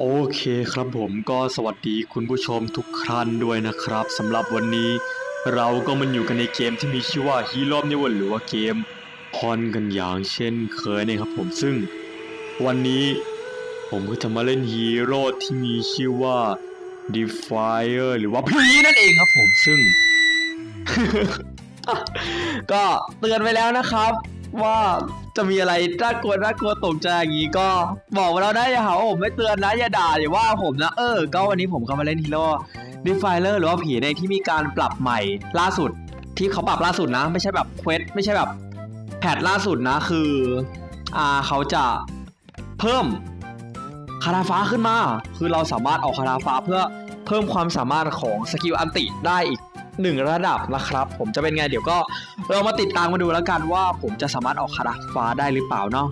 โอเคครับผมก็สวัสดีคุณผู้ชมทุกท่านด้วยนะครับสำหรับวันนี้ เราก็มันอยู่กันในเกมที่มีชื่อว่า Hero n e w o r หรือว่าเกมพอนกันอย่างเช่นเคยนะครับผมซึ่งวันนี้ผมก็จะมาเล่นฮีโร่ที่มีชื่อว่า Defier หรือว่าผีนั่นเองครับผมซึ่ง ก็เตือนไปแล้วนะครับ ว่าจะมีอะไรน่ากลัวน่ากลัวตกใจอย่างนี้ก็ บอกมาแล้วนะอย่าหาผมไม่เตือนนะอย่าด่าอย่าว่าผมนะเออ ก็วันนี้ผมก็มาเล่นฮีโร่ดิฟไฟเลอร์หรือว่าผีในที่มีการปรับใหม่ล่าสุด ที่เขาปรับล่าสุดนะ ไม่ใช่แบบเควสไม่ใช่แบบแพทล่าสุดนะคืออ่าเขาจะเพิ่มคาราฟ้าขึ้นมา คือเราสามารถออกคาราฟ้าเพื่อเพิ่มความสามารถของสกิลอันติได้อีก หนึ่งระดับนะครับ ผมจะเป็นไงเดี๋ยวก็เรามาติดตามมาดูแล้วกันว่าผมจะสามารถออกคาราฟ้าได้หรือเปล่าเนาะ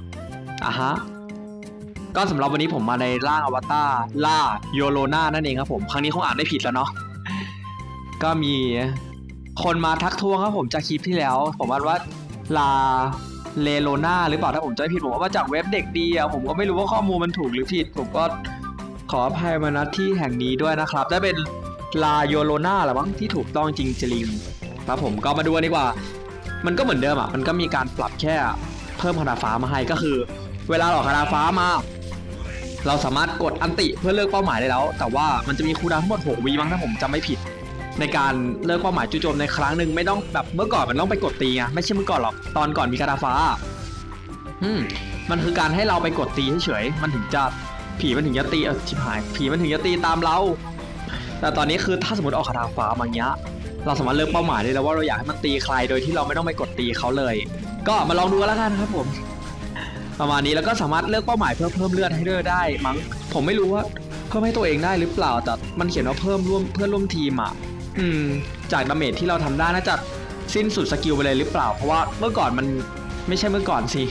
อะฮะก็สำหรับวันนี้ผมมาในร่างอวตารล่าโยโลนานั่นเองครับผมครั้งนี้คงอ่านไม่ผิดแล้วเนาะก็มีคนมาทักท้วงครับผมจากคลิปที่แล้ว ผมว่าว่าลาเลโลนาหรือเปล่าถ้าผมจำไม่ผิดผมว่ามาจากเว็บเด็กดีอะผมก็ไม่รู้ว่าข้อมูลมันถูกหรือผิด ผมก็ขออภัยมาณที่แห่งนี้ด้วยนะครับได้เป็น ลาโยโลนาหรือมั้งที่ถูกต้องจริงจริงครับผมก็มาดูกันดีกว่า มันก็เหมือนเดิมอะ มันก็มีการปรับแค่เพิ่มคาราฟ้ามาให้ก็คือ เวลาเราอกคาราฟ้ามา เราสามารถกดอันติเพื่อเลิกเป้าหมายได้แล้ว แต่ว่ามันจะมีคูดาวทั้งหมด6วีมั้งถ้าผมจำไม่ผิด ในการเลิกเป้าหมายจู่โจมในครั้งหนึ่งไม่ต้องแบบเมื่อก่อนมันต้องไปกดตีไงไม่ใช่เมื่อก่อนหรอกตอนก่อนมีคาราฟ้า อืมมันคือการให้เราไปกดตีเฉยๆมันถึงจะผีมันถึงจะตีเออชิบหาย ผีมันถึงจะตีตามเรา แต่ตอนนี้คือถ้าสมมติออกคาราฟ้ามาเงี้ย เราสามารถเลือกเป้าหมายได้แล้วว่าเราอยากให้มันตีใครโดยที่เราไม่ต้องไปกดตีเขาเลย ก็มาลองดูกันแล้วกันครับผม ประมาณนี้แล้วก็สามารถเลือกเป้าหมายเพื่อเพิ่มเลือดให้เลือดได้ มั้งผมไม่รู้ว่าเพิ่มให้ตัวเองได้หรือเปล่าแต่มันเขียนว่าเพิ่มร่วมเพื่อนร่วมทีมอะอืม จากดาเมจที่เราทำได้น่าจะสิ้นสุดสกิลไปเลยหรือเปล่า เพราะว่าเมื่อก่อนมันไม่ใช่เมื่อก่อนสิ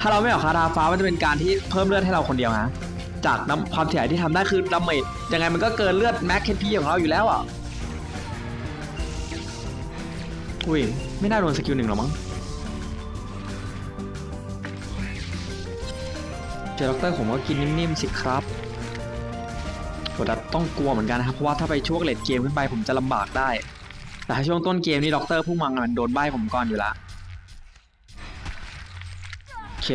ถ้าเราไม่ออกคาราฟ้ามันจะเป็นการที่เพิ่มเลือดให้เราคนเดียวนะ จากน้ำความเสียหายที่ทำได้คือดาเมจยังไงมันก็เกินเลือดแม็กเคพีของเราอยู่แล้วอะอุ้ยไม่น่าโดนสกิลหนึ่งหรอมั้งเจอด็อกเตอร์ผมก็กินนิ่มๆสิครับผมจะต้องกลัวเหมือนกันนะครับเพราะว่าถ้าไปช่วงเลดเกมขึ้นไปผมจะลำบากได้ แต่ถ้าช่วงต้นเกมนี่ด็อกเตอร์พุ่งมามันโดนใบผมก่อนอยู่ละโอเค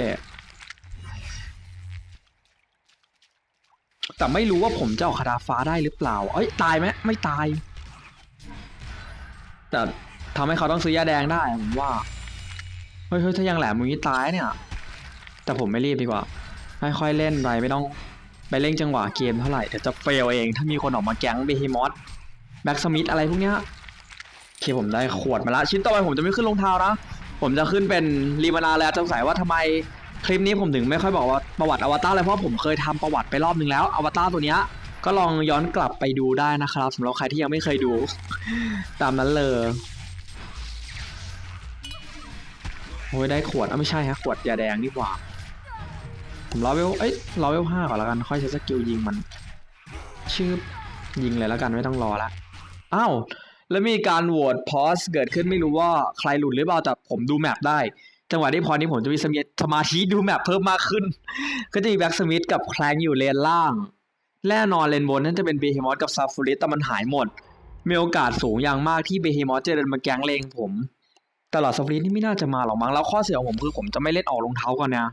แต่ไม่รู้ว่าผมจะออกคาราฟ้าได้หรือเปล่า เอ้ยตายไหมไม่ตาย แต่ทำให้เขาต้องซื้อยาแดงได้ผมว่า เฮ้ยเฮ้ยถ้ายังแหลมมือนี้ตายเนี่ย แต่ผมไม่รีบดีกว่า ค่อยๆเล่นไปไม่ต้องไปเร่งจังหวะเกมเท่าไหร่เดี๋ยวจะเฟลเอง ถ้ามีคนออกมาแก๊งเบฮิมอสแบ็กสมิธอะไรพวกเนี้ยโอเคผมได้ขวดมาละชิ้นต่อไปผมจะไม่ขึ้นรองเท้านะ ผมจะขึ้นเป็นรีมานาแล้วสงสัยว่าทำไม คลิปนี้ผมถึงไม่ค่อยบอกว่าประวัติอวตารเลยเพราะผมเคยทำประวัติไปรอบนึงแล้วอวตารตัวเนี้ยก็ลองย้อนกลับไปดูได้นะครับสำหรับใครที่ยังไม่เคยดู ตามนั้นเลยโอ้ยได้ขวดอะไม่ใช่ฮะขวดยาแดงดีกว่าผมรอเวลเอ้ยรอเวลห้าก่อนแล้วกันค่อยใช้สกิลยิงมัน ชื่อยิงเลยแล้วกันไม่ต้องรอละอ้าวแล้วมีการโหวตพอสเกิดขึ้นไม่รู้ว่าใครหลุดหรือเปล่าแต่ผมดูแมปได้ จังหวะที่พอนี้ผมจะมีสมีสมาธิดูแมปเพิ่มมากขึ้น ก็จะมีแบ็กสมิธกับแคลงอยู่เลนล่าง แน่นอนเลนบนนั่นจะเป็นเบเฮมอสกับซาฟูริสแต่มันหายหมด มีโอกาสสูงอย่างมากที่เบเฮมอสจะเดินมาแก๊งเลงผม ตลอดซาฟูริสนี่ไม่น่าจะมาหรอกมั้ง แล้วข้อเสียของผมคือผมจะไม่เล่นออกรองเท้าก่อนนะ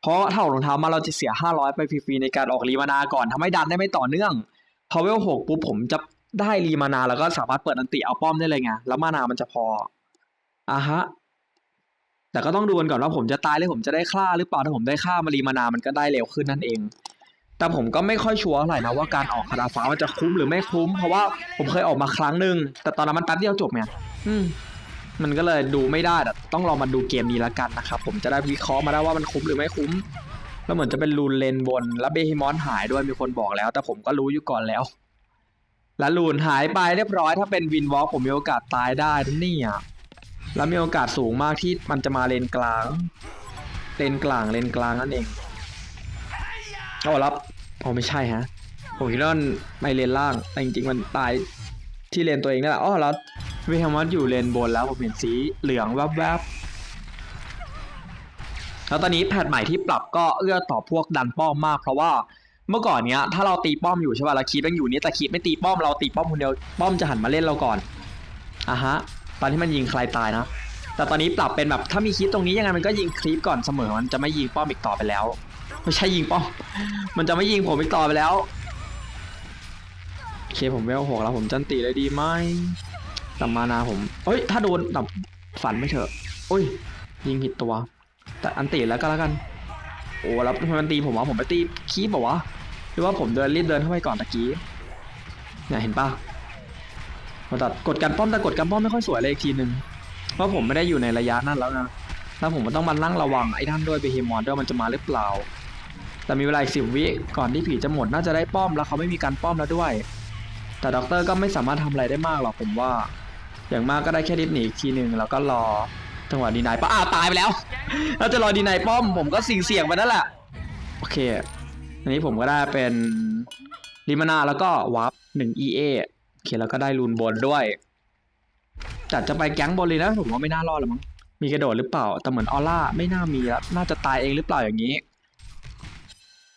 เพราะถ้าออกรองเท้ามาเราจะเสีย 500 ไปฟรีๆในการออกรีมานาก่อนทำให้ดันได้ไม่ต่อเนื่อง พอเวลหกปุ๊บผมจะได้รีมานาแล้วก็สามารถเปิดอันติเอาป้อมได้เลยไง แล้วมานามันจะพออะฮะ แต่ก็ต้องดูกันก่อนว่าผมจะตายหรือผมจะได้ฆ่าหรือเปล่าถ้าผมได้ฆ่ามารีมานามันก็ได้เร็วขึ้นนั่นเอง แต่ผมก็ไม่ค่อยชัวร์เท่าไหร่นะว่าการออกคาราฟ้ามันจะคุ้มหรือไม่คุ้ม เพราะว่าผมเคยออกมาครั้งหนึ่งแต่ตอนนั้นมันแป๊บเดียวจบไงอืมมันก็เลยดูไม่ได้แต่ต้องลองมาดูเกมนี้แล้วกันนะครับผมจะได้วิเคราะห์มาได้ว่ามันคุ้มหรือไม่คุ้ม แล้วเหมือนจะเป็นลูนเลนบน แล้วเบฮิมอนหายด้วยมีคนบอกแล้ว แต่ผมก็รู้อยู่ก่อนแล้ว แล้วลูนหายไปเรียบร้อย ถ้าเป็นวินวอล์กผมมีโอกาสตายได้ทุนี่อะ แล้วมีโอกาสสูงมากที่มันจะมาเลนกลาง เลนกลางเลนกลางนั่นเองเอารับโอ้ไม่ใช่ฮะผมคิดว่ามันไม่เลนล่างแต่จริงๆมันตายที่เลนตัวเองนั่นแหละอ๋อแล้วเวฮมัสอยู่เลนบนแล้วผมเห็นสีเหลืองแวบๆแล้วตอนนี้แพทใหม่ที่ปรับก็เอื้อต่อพวกดันป้อมมาก เพราะว่าเมื่อก่อนเนี้ยถ้าเราตีป้อมอยู่ใช่ป่ะเราคีบยังอยู่นี้แต่คีบไม่ตีป้อมเราตีป้อมคนเดียวป้อมจะหันมาเล่นเราก่อนอะฮะ ตอนที่มันยิงใครตายนะ แต่ตอนนี้ปรับเป็นแบบถ้ามีคลิปตรงนี้ยังไงมันก็ยิงคลิปก่อนเสมอ มันจะไม่ยิงป้อมอีกต่อไปแล้ว ไม่ใช่ยิงป้อม มันจะไม่ยิงผมอีกต่อไปแล้วโอเคผมเวลหกแล้วผมจันตีเลยดีไหมแต่มานาผมเฮ้ยถ้าโดนแต่ฝันไม่เถอะโอ้ย ยิงผิดตัว แต่อันตีแล้วก็แล้วกัน โอ้แล้วทำไมมันตีผมวะผมไปตีคีบบอกวะหรือว่าผมเดินรีบเดินเข้าไปก่อนตะกี้เนี่ยเห็นปะ มาตัดกดการป้อมแต่กดการป้อมไม่ค่อยสวยเลยอีกทีนึงเพราะผมไม่ได้อยู่ในระยะนั้นแล้วนะแล้วผมก็ต้องมานั่งระวังไอ้ท่านด้วยเบเฮมอนด้วยมันจะมาหรือเปล่า แต่มีเวลาอีกสิบวิก่อนที่ผีจะหมดน่าจะได้ป้อมแล้วเขาไม่มีการป้อมแล้วด้วย แต่ด็อกเตอร์ก็ไม่สามารถทำอะไรได้มากหรอกผมว่า อย่างมากก็ได้แค่ดิสหนีอีกทีหนึ่งแล้วก็รอจังหวะดีนายป้าอ้าวตายไปแล้วแล้วจะรอดีนายป้อมผมก็สิ่งเสี่ยงไปนั่นแหละโอเคอันนี้ผมก็ได้เป็นลิมานาแล้วก็วาร์ปหนึ่ง EA โอ เคแล้วก็ได้รูนบนด้วยจัดจะไปแก๊งบนเลยนะผมว่าไม่น่ารอดหรอกมั้งมีกระโดดหรือเปล่า แต่เหมือนออร่าไม่น่ามีแล้วน่าจะตายเองหรือเปล่าอย่างนี้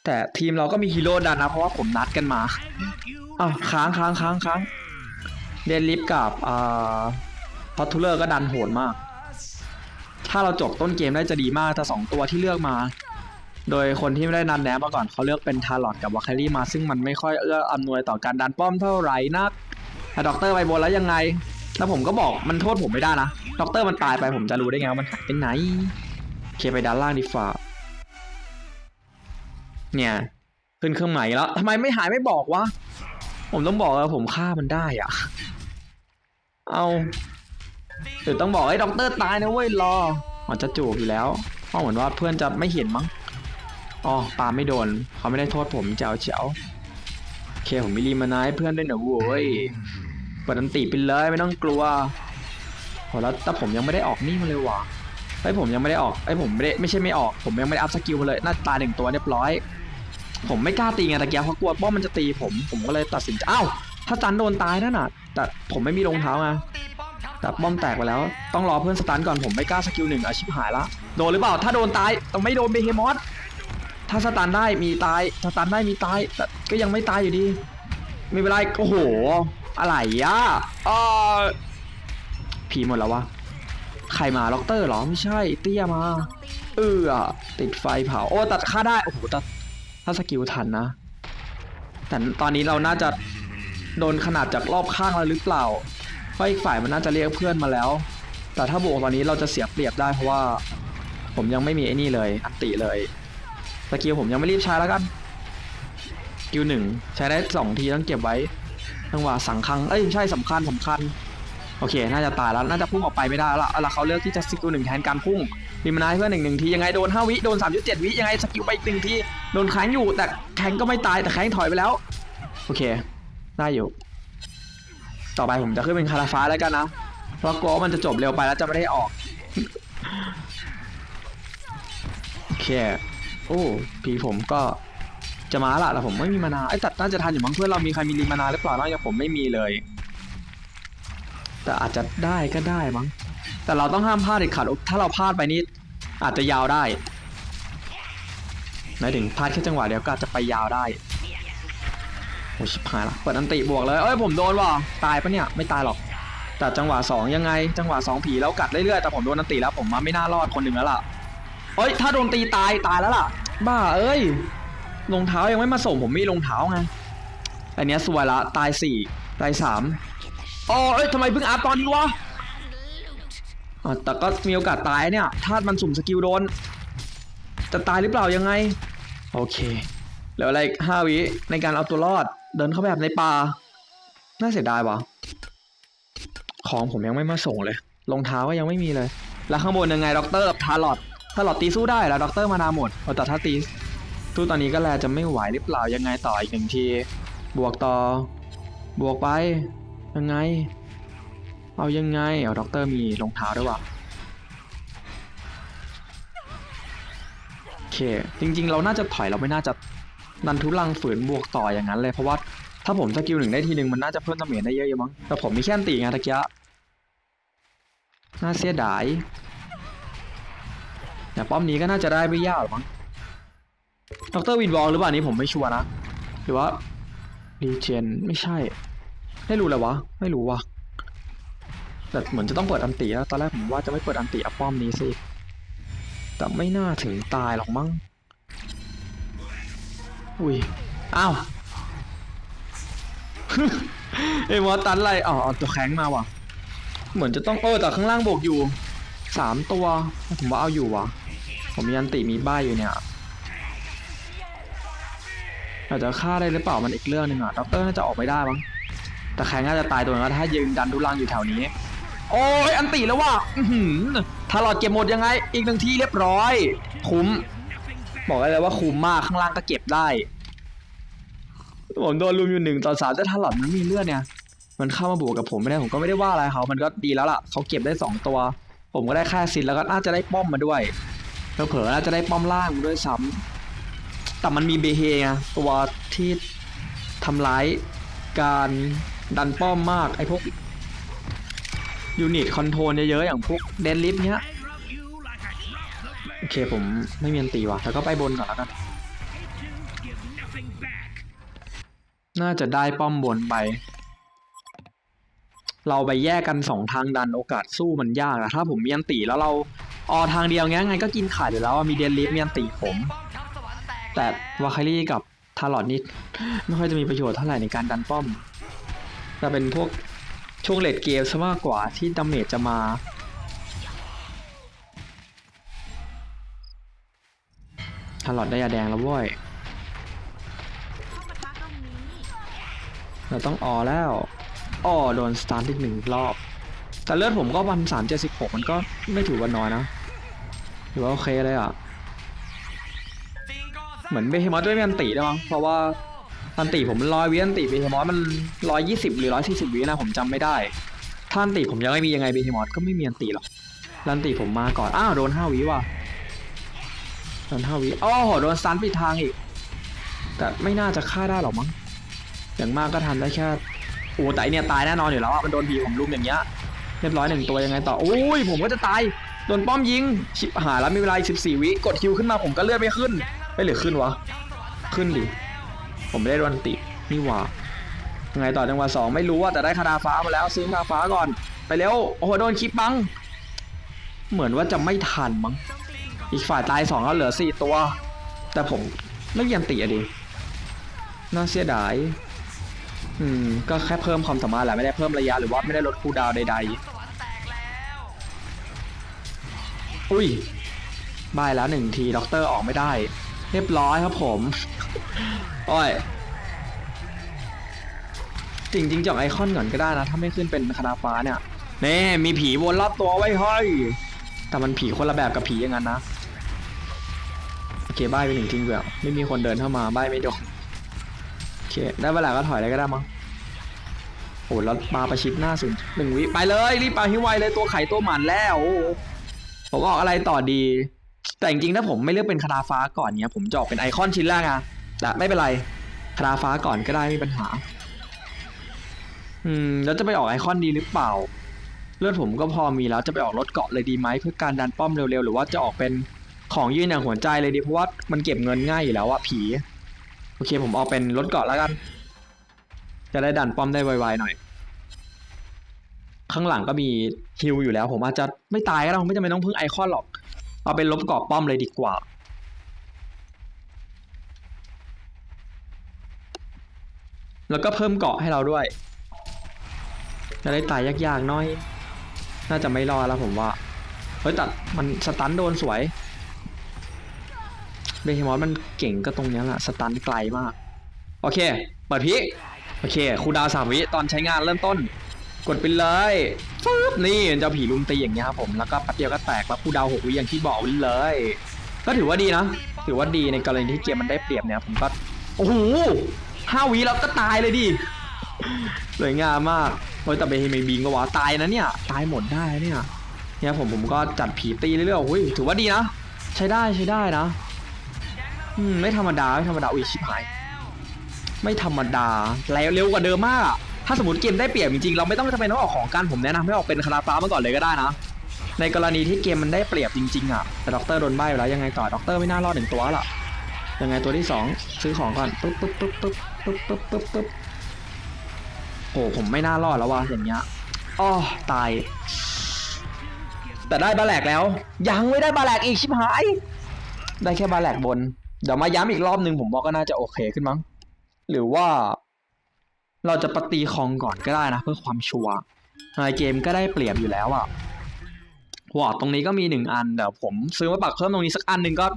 แต่ทีมเราก็มีฮีโร่ดันนะเพราะว่าผมนัดกันมาอ้าวค้างค้างค้างค้างเดนลิฟกับอ่าพอทูเลอร์ก็ดันโหดมาก ถ้าเราจบต้นเกมได้จะดีมากแต่สองตัวที่เลือกมา โดยคนที่ไม่ได้นันแนมมาก่อนเขาเลือกเป็นทารลอดกับวาคารี่มา ซึ่งมันไม่ค่อยเอื้ออำนวยต่อการดันป้อมเท่าไหร่นัก แต่ด็อกเตอร์ไปบนแล้วยังไง แล้วผมก็บอกมันโทษผมไม่ได้นะด็อกเตอร์มันตายไปผมจะรู้ได้ไงว่ามันหายไปไหนเคไปด้านล่างดีฝ่าเนี่ยขึ้นเครื่องหมายแล้วทำไมไม่หายไม่บอกวะผมต้องบอกว่าผมฆ่ามันได้อะเอาหรือต้องบอกไอ้ด็อกเตอร์ตายนะเว้ยรออ๋อจะจูบอยู่แล้วเพราะเหมือนว่าเพื่อนจะไม่เห็นมั้งอ๋อปาไม่โดนเขาไม่ได้โทษผมเจ้าเจ้าโอเคผมมีรีมานายเพื่อนด้วยนะเว้ย เปิดอันติไปเลยไม่ต้องกลัวโหแล้วแต่ผมยังไม่ได้ออกนี่มาเลยว่ะไอ้ผมยังไม่ได้ออกไอ้ผมไม่ได้ไม่ใช่ไม่ออก ผมยังไม่ได้อัพสกิลมาเลยน่าตายหนึ่งตัวเรียบร้อย ผมไม่กล้าตีไงตะเกียบเพราะกลัวป้อมมันจะตีผมผมก็เลยตัดสินใจอ้าวถ้าสตันโดนตายนั่นน่ะ แต่ผมไม่มีรองเท้าไงแต่ป้อมแตกไปแล้ว ต้องรอเพื่อนสตันก่อนผมไม่กล้าสกิลหนึ่งอาชิบหายละโดนหรือเปล่า ถ้าโดนตายต้องไม่โดนเบเฮมอสถ้าสตันได้มีตายสตันได้มีตายแต่ก็ยังไม่ตายอยู่ดี ไม่เป็นไรโอ้โห อะไรอะอ่าผีหมดแล้ววะ ใครมาล็อกเตอร์เหรอ ไม่ใช่ เตี้ยมา เออติดไฟเผา โอ้ ตัดค่าได้ โอ้โหตัดถ้าสกิลทันนะ แต่ตอนนี้เราน่าจะโดนขนาดจากรอบข้างแล้วหรือเปล่า เพราะอีกฝ่ายมันน่าจะเรียกเพื่อนมาแล้ว แต่ถ้าบวกตอนนี้เราจะเสียเปรียบได้เพราะว่า ผมยังไม่มีไอ้นี่เลย อันติเลย สกิลผมยังไม่รีบใช้แล้วกัน สกิลหนึ่งใช้ได้สองทีต้องเก็บไว้ จังหวะสังคังเอ้ยไม่ใช่สำคัญสำคัญโอเค น่าจะตายแล้ว น่าจะพุ่งออกไปไม่ได้แล้วแล้วเขาเลือกที่จะสกิลหนึ่งแทนการพุ่งรีมนายเพื่อนหนึ่งหนึ่งที ยังไงโดนห้าวิ โดนสามจุดเจ็ดวิ ยังไงสกิลไปอีกหนึ่งที โดนแข้งอยู่ แต่แข้งก็ไม่ตาย แต่แข้งถอยไปแล้ว โอเค ได้อยู่ ต่อไปผมจะขึ้นเป็นคาราฟ้าแล้วกันนะ เพราะกลัวว่ามันจะจบเร็วไปแล้วจะไม่ได้ออก โอเค โอ้ พีผมก็ จะมาละแต่ผมไม่มีมานาไอ้ตัดน่าจะทันอยู่มั้งเพื่อนเรามีใครมีรีมานาหรือเปล่านอกจากผมไม่มีเลย แต่อาจจะได้ก็ได้มั้ง แต่เราต้องห้ามพลาดเด็ดขาดถ้าเราพลาดไปนี่อาจจะยาวได้หมายถึงพลาดแค่จังหวะเดียวก็จะไปยาวได้โอ้ชิบหายละเปิดอันติบวกเลยเอ้ยผมโดนว่ะตายปะเนี่ยไม่ตายหรอก แต่จังหวะสองยังไง จังหวะสองผีแล้วกัดเรื่อยๆแต่ผมโดนอันติแล้วผมมาไม่น่ารอดคนหนึ่งแล้วล่ะเอ้ยถ้าโดนตีตายตายแล้วล่ะ บ้าเอ้ย รองเท้ายังไม่มาส่งผมมีรองเท้าไง อันเนี้ยสวยละตายสี่ตายสามอ๋อเอ้ยทำไมเพิ่งอัพตอนนี้วะอะแต่ก็มีโอกาสตายเนี่ยถ้ามันสุ่มสกิลโดน จะตายหรือเปล่ายังไง โอเคเหลืออะไรห้าวิในการเอาตัวรอด เดินเข้าแบบในป่า น่าเสียดายวะของผมยังไม่มาส่งเลย รองเท้าก็ยังไม่มีเลย แล้วข้างบนยังไงด็อกเตอร์กับทารอดทารอดตีสู้ได้แล้วด็อกเตอร์มานาหมดแต่ถ้าตี สู้ตอนนี้ก็แลจะไม่ไหวหรือเปล่ายังไงต่ออีกหนึ่งที บวกต่อ บวกไป ยังไง เอายังไง เอาด็อกเตอร์มีรองเท้าด้วยวะโอเค จริง ๆ เราน่าจะถอยเราไม่น่าจะนันทุลังฝืนบวกต่ออย่างนั้นเลยเพราะว่าถ้าผมสกิลหนึ่งได้ทีหนึ่งมันน่าจะเพิ่มดาเมจได้เยอะอยู่มั้งแต่ผมมีแค่นตีไงตะเกียะน่าเสียดายแต่ป้อมนี้ก็น่าจะได้ไม่ยากหรอกมั้ง ด็อกเตอร์วินบอลหรือเปล่าอันนี้ผมไม่ชัวร์นะ หรือว่ารีเจนไม่ใช่ ไม่รู้เลยวะ ไม่รู้วะแต่เหมือนจะต้องเปิดอันติแล้วตอนแรกผมว่าจะไม่เปิดอันติอะป้อมนี้สิ แต่ไม่น่าถึงตายหรอกมั้ง อุ้ย อ้าว เอ้ยวอตันอะไรอ๋อตัวแข็งมาว่ะ เหมือนจะต้องเออแต่ข้างล่างบวกอยู่สามตัว ผมว่าเอาอยู่ว่ะ ผมมีอันติมีบ้าอยู่เนี่ย อาจจะฆ่าได้หรือเปล่ามันอีกเรื่องหนึ่งอะด็อกเตอร์น่าจะออกไม่ได้มั้งแต่แข็งน่าจะตายตัวนึงแล้วถ้ายืนดันดุลังอยู่แถวนี้ โอ้ยอันติแล้วว่ะถ้าหลอดเก็บหมดยังไง อีกหนึ่งที่เรียบร้อย คุ้ม บอกได้เลยว่าคุ้มมากข้างล่างก็เก็บได้ผมโดนลุมอยู่หนึ่งต่อสามแต่ถ้าหลอดมันมีเลือดเนี่ยมันเข้ามาบวกกับผมไม่ได้ผมก็ไม่ได้ว่าอะไรเขา มันก็ดีแล้วล่ะเขาเก็บได้สองตัว ผมก็ได้แค่ซินแล้วก็น่าจะได้ป้อมมาด้วยเผลอๆน่าจะได้ป้อมล่างด้วยซ้ำ แต่มันมีเบเฮไงตัวที่ทำร้ายการดันป้อมมากไอ้พวกยูนิตคอนโทรลเยอะๆอย่างพวกเดนลิฟเนี้ยโอเคผมไม่มีอันตีว่ะแล้วก็ไปบนก่อนแล้วกัน น่าจะได้ป้อมบนไป เราไปแยกกันสองทางดันโอกาสสู้มันยากอะถ้าผมมีอันตีแล้วเราออทางเดียวงี้ไงก็กินขาดอยู่แล้วมีเดนลิฟมีอันตีผม แต่วาคารี่กับทารอดนี่ไม่ค่อยจะมีประโยชน์เท่าไหร่ในการดันป้อมจะเป็นพวกช่วงเลดเกมซะมากกว่าที่ดาเมจจะมาทารอดได้ยาแดงแล้วเว้ยเราต้องออแล้วอ้อโดนสตาร์ทอีกหนึ่งรอบ แต่เลือดผมก็พันสามเจ็ดสิบหกมันก็ไม่ถือว่าน้อยนะถือว่าโอเคเลยอะ เหมือนเบเฮมอสด้วยมีอันติด้วมั้งเพราะว่าอันติผมร้อยวิอันติเบเฮมอสมันร้อยยี่สิบหรือร้อยสี่สิบวินะผมจำไม่ได้ถ้านติผมยังไม่มียังไงเบเฮมอสก็ไม่มีอันติหรอกลันติผมมาก่อนอ้าวโดนห้าวิว่ะโดนห้าวิอ้อโดนสตันปิดทางอีก แต่ไม่น่าจะฆ่าได้หรอกมั้งอย่างมากก็ทำได้แค่โอ้แต่ไอเนี่ยตายแน่นอนอยู่แล้วอะมันโดนผีผมลุมอย่างเงี้ยเรียบร้อยหนึ่งตัวยังไงต่อโอ้ยผมก็จะตายโดนป้อมยิงชิบหายแล้วมีเวลาอีก14วิกดคิวขึ้นมาผมก็เลื่อนไม่ขึ้น ไม่เหลือขึ้นวะ ขึ้นดิ ผมไม่ได้โดนตินี่หว่ายังไงต่อจังหวะสองไม่รู้ว่าแต่ได้คาราฟ้ามาแล้วซื้อคาราฟ้าก่อน ไปเร็วโอ้โหโดนคลิปบัง เหมือนว่าจะไม่ทันมั้งอีกฝ่ายตายสองแล้วเหลือสี่ตัว แต่ผมไม่ยันติอะดิน่าเสียดายอืมก็แค่เพิ่มความสามารถแหละไม่ได้เพิ่มระยะหรือว่าไม่ได้ลดคูดาวใดๆ อุ้ยบายแล้วหนึ่งทีด็อกเตอร์ออกไม่ได้ เรียบร้อยครับผม โอ้ยจริงๆจอกไอคอนก่อนก็ได้นะ ถ้าไม่ขึ้นเป็นคาราฟ้าเนี่ยเน่มีผีวนรอบตัวไว้เฮ้ยแต่มันผีคนละแบบกับผีอย่างนั้นนะ โอเคบ้ายไปหนึ่งทิ้งเบื่อไม่มีคนเดินเข้ามาบ้ายไม่โดนโอเค ได้เวลาก็ถอยเลยก็ได้มั้งโอ้แล้วปาประชิดหน้าสุดหนึ่งวิไปเลยรีบปาให้ไวเลยตัวไข่ตัวหมันแล้วผมออกอะไรต่อดี แต่จริงๆถ้าผมไม่เลือกเป็นคาราฟ้าก่อนเนี้ยผมจะออกเป็นไอคอนชิ้นแรกอะแต่ไม่เป็นไรคาราฟ้าก่อนก็ได้ไม่มีปัญหา อืม แล้วจะไปออกไอคอนดีหรือเปล่า เลือดผมก็พอมีแล้วจะไปออกรถเกาะเลยดีไหมเพื่อการดันป้อมเร็วๆ หรือว่าจะออกเป็นของยืนอย่างหัวใจเลยดีเพราะว่ามันเก็บเงินง่ายอยู่แล้วอะผี โอเคผมเอาเป็นรถเกาะแล้วกัน จะได้ดันป้อมได้ไวๆหน่อย ข้างหลังก็มีฮิลอยู่แล้ว ผมอาจจะไม่ตายก็ได้ผมไม่จำเป็นต้องพึ่งไอคอนหรอก เอาเป็นลบเกาะป้อมเลยดีกว่า แล้วก็เพิ่มเกาะให้เราด้วยจะได้ตายยากๆน้อย น่าจะไม่รอดแล้วผมว่า เฮ้ยแต่มันสตันโดนสวยเบเฮมอสมันเก่งก็ตรงนี้แหละสตันไกลมาก โอเค เปิดพีคโอเคคูดาวสามวิตอนใช้งานเริ่มต้น กดไปเลยฟึบนี่เจ้าผีลุมตีอย่างเงี้ยครับผมแล้วก็แป๊บเดียวก็แตกแล้วคูลดาวหกวิอย่างที่บอกเลย ก็ถือว่าดีนะ ถือว่าดีในกรณีที่เกมมันได้เปรียบเนี่ยผมก็โอ้โหห้าวิแล้วก็ตายเลยดิสวยงามมากโอ้ยแต่เบเฮเมบิงก็ว่าตายนะเนี่ยตายหมดได้เนี่ยเนี่ยผมผมก็จัดผีตีเรื่อยๆโอ้ยถือว่าดีนะ ใช้ได้ใช้ได้นะอืมไม่ธรรมดาไม่ธรรมดาอุ้ยชิบหาย ไม่ธรรมดาแล้วเร็วกว่าเดิมมาก ถ้าสมมติเกมได้เปรียบจริงๆเราไม่ต้องจำเป็นต้องออกของกันผมแนะนำให้ออกเป็นคาราฟ้ามาก่อนเลยก็ได้นะ ในกรณีที่เกมมันได้เปรียบจริงๆอะแต่ด็อกเตอร์โดนใบ้ไปแล้วยังไงต่อด็อกเตอร์ไม่น่ารอดหนึ่งตัวละยังไงตัวที่สองซื้อของก่อนปุ๊บปุ๊บปุ๊บปุ๊บปึ๊บปึ๊บปึ๊บปึ๊บโอ้ผมไม่น่ารอดแล้วว่ะอย่างเงี้ยอ้อตาย แต่ได้บาแหลกแล้ว ยังไม่ได้บาแหลกอีกชิบหาย ได้แค่บาแหลกบน เดี๋ยวมาย้ำอีกรอบหนึ่งผมว่าก็น่าจะโอเคขึ้นมั้ง หรือว่า เราจะปฏิคองก่อนก็ได้นะ เพื่อความชัวร์ในเกมก็ได้เปรียบอยู่แล้วอะวอร์ดตรงนี้ก็มีหนึ่งอันเดี๋ยวผมซื้อมาปักเพิ่มตรงนี้สักอันหนึ่งก็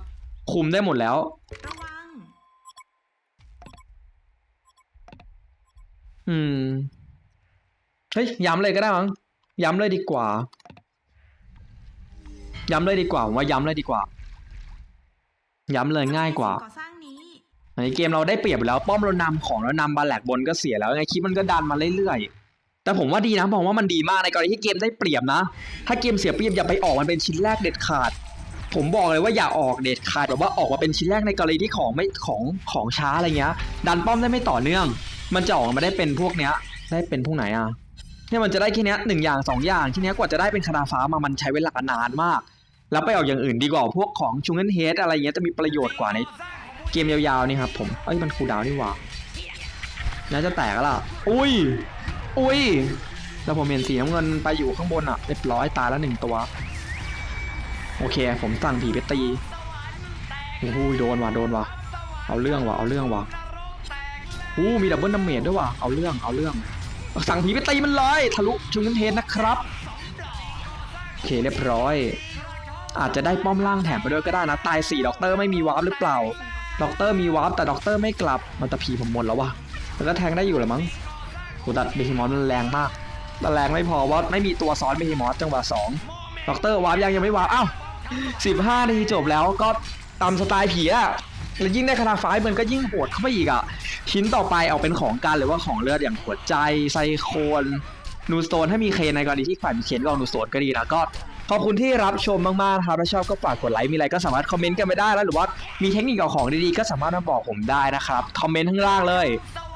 คุมได้หมดแล้วอืม เฮ้ยย้ำเลยก็ได้มั้งย้ำเลยดีกว่า ย้ำเลยดีกว่าผมว่าย้ำเลยดีกว่า ย้ำเลยง่ายกว่าก่อสร้าง ในเกมเราได้เปรียบอยู่แล้ว ป้อมเรานำของแล้วนำบาแหลกบนก็เสียแล้วไงคลิปมันก็ดันมาเรื่อยๆ แต่ผมว่าดีนะผมว่ามันดีมากในกรณีที่เกมได้เปรียบนะ ถ้าเกมเสียเปรียบอย่าไปออกมันเป็นชิ้นแรกเด็ดขาด ผมบอกเลยว่าอย่าออกเด็ดขาดแบบว่าออกมาเป็นชิ้นแรกในกรณีที่ของไม่ของของช้าอะไรเงี้ย ดันป้อมได้ไม่ต่อเนื่อง มันจะออกมาได้เป็นพวกเนี้ย ได้เป็นพวกไหนอะเนี่ยมันจะได้แค่เนี้ยหนึ่งอย่างสองอย่างที่เนี้ยกว่าจะได้เป็นคาราฟ้ามามันใช้เวลานานมาก แล้วไปออกอย่างอื่นดีกว่าพวกของชุงเกิลเฮดอะไรเงี้ยจะมีประโยชน์กว่าใน เกมยาวๆนี่ครับผมเอ้ยมันคูลดาวน์นี่หว่าน่าจะแตกแล้วล่ะอุ้ย อุ้ย แล้วผมเห็นสีน้ำเงินไปอยู่ข้างบนอะเรียบร้อยตายแล้วหนึ่งตัว โอเค ผมสั่งผีไปตีโอ้โหโดนว่ะโดนว่ะเอาเรื่องว่ะเอาเรื่องว่ะอู้มีดับเบิลดัมเมจด้วยว่ะเอาเรื่องเอาเรื่อง สั่งผีไปตีมันเลยทะลุชุงเงินเทนนะครับโอเคเรียบร้อย อาจจะได้ป้อมล่างแถมไปด้วยก็ได้นะ ตายสี่ด็อกเตอร์ไม่มีวาร์ปหรือเปล่า ด็อกเตอร์มีวาร์ปแต่ด็อกเตอร์ไม่กลับมันตะพีผมหมดแล้ววะแล้วก็แทงได้อยู่หรือมั้งโหแต่เบฮิมอสมันแรงมากแต่แรงไม่พอว่าไม่มีตัวซ้อนเบฮิมอสจังหวะสองด็อกเตอร์วาร์ปยังยังไม่วาร์ปอ้าวสิบห้านาทีจบแล้วก็ตามสไตล์ผีอะแล้วยิ่งได้คาราไฟล์มันก็ยิ่งโหดเข้าไปอีกอะชิ้นต่อไปเอาเป็นของการหรือว่าของเลือดอย่างหัวใจไซโคนนูสโตนถ้ามีเคนในกรณีที่ฝ่ายมีเคนก็เอานูสโตนก็ดีนะก็ ขอบคุณที่รับชมมากๆนะครับถ้าชอบก็ฝากกดไลค์ มีอะไรก็สามารถคอมเมนต์กันไปได้แล้วหรือว่ามีเทคนิคกับของดีๆ ก็สามารถมาบอกผมได้นะครับ คอมเมนต์ข้างล่างเลย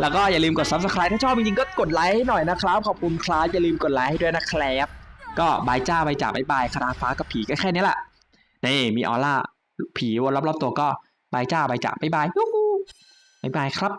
แล้วก็อย่าลืมกด subscribe ถ้าชอบจริงๆ ก็กดไลค์ให้หน่อยนะครับ ขอบคุณครับ อย่าลืมกดไลค์ให้ด้วยนะครับ ก็บายจ้าบายจ่าบายบายคาราฟ้ากับผีก็แค่นี้แหละ นี่มีออร่าผีวนรอบๆตัวก็บายจ้าบายจ่าบายบายยูฮูบายบายครับ